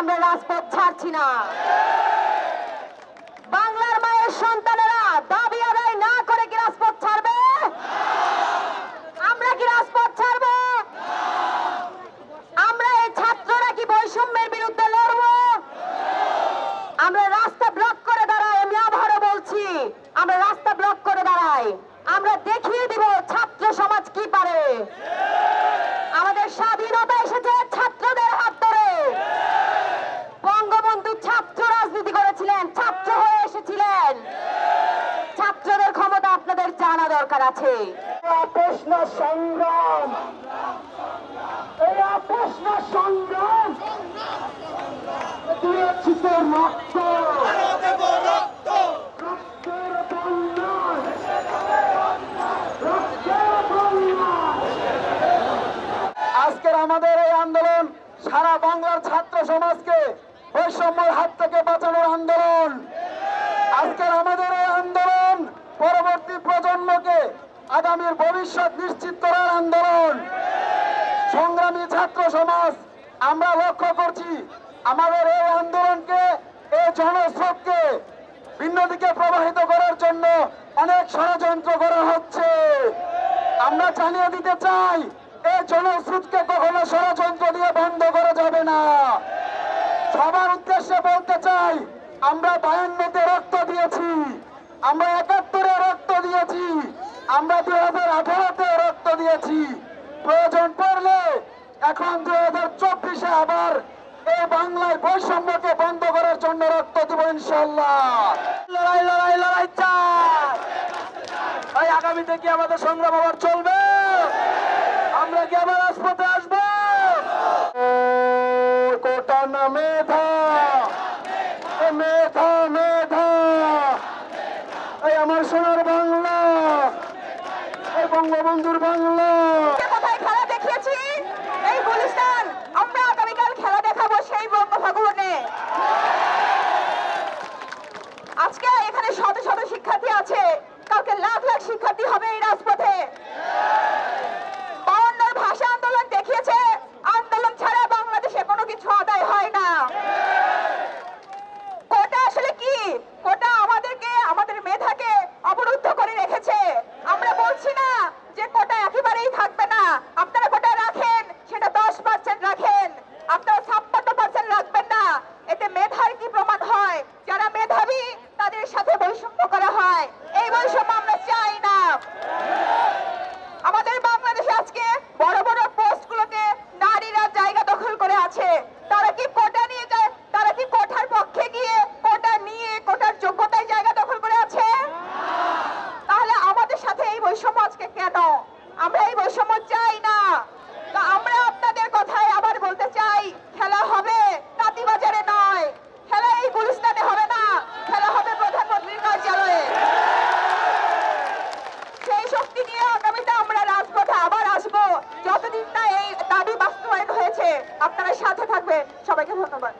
আমরা রাজপথ ছাড়ছি না। বাংলার মায়ের সন্তানেরা দাবি আদায় না করে কি রাজপথ ছাড়বে? আমরা কি রাজপথ ছাড়বো? আমরা এই ছাত্ররা কি বৈষম্যের বিরুদ্ধে লড়বো? আমরা রাস্তা ব্লক করে দাঁড়াই, আমি আবারও বলছি, আমরা রাস্তা ব্লক করে দাঁড়াই। আমরা দেখিয়ে দিব ছাত্র সমাজ কি পারে। আপনাদের জানা দরকার আছে। প্রশ্ন সংগ্রাম। প্রশ্ন সংগ্রাম। রক্ত। রক্তের বন্যায়। রক্তের বন্যায়। আজকের আমাদের এই আন্দোলন সারা বাংলার ছাত্র সমাজকে বৈষম্যের হাত থেকে বাঁচানোর আন্দোলন। আজকের আমাদের প্রজন্মকে আগামীর ভবিষ্যৎ নিশ্চিত করার আন্দোলন। সংগ্রামী ছাত্র সমাজ, আমরা লক্ষ্য করছি আমাদের এই আন্দোলনকে, এই জনস্রোতকে ভিন্ন দিকে প্রবাহিত করার জন্য অনেক ষড়যন্ত্র করা হচ্ছে। আমরা জানিয়ে দিতে চাই, এই জনস্রোতকে কখনো ষড়যন্ত্র দিয়ে বন্ধ করা যাবে না। সবার উদ্দেশ্যে বলতে চাই, আমরা বায়ান্নতে রক্ত দিয়েছি। আমরা একাত্তরে রক্ত দিয়েছি। আমরা দু হাজার আঠারোতে রক্ত দিয়েছি। প্রয়োজন পড়লে এখন দু হাজার চব্বিশে আবার এই বাংলায় বৈষম্যকে বন্ধ করার জন্য রক্ত দেব ইনশাল্লাহ লড়াই লড়াই লড়াই চাই। আগামীতে কি আমাদের সংগ্রাম আবার চলবে? বঙ্গবন্ধুর বাংলা। কোথায় খেলা দেখিয়েছি? এই সবাইকে ধন্যবাদ।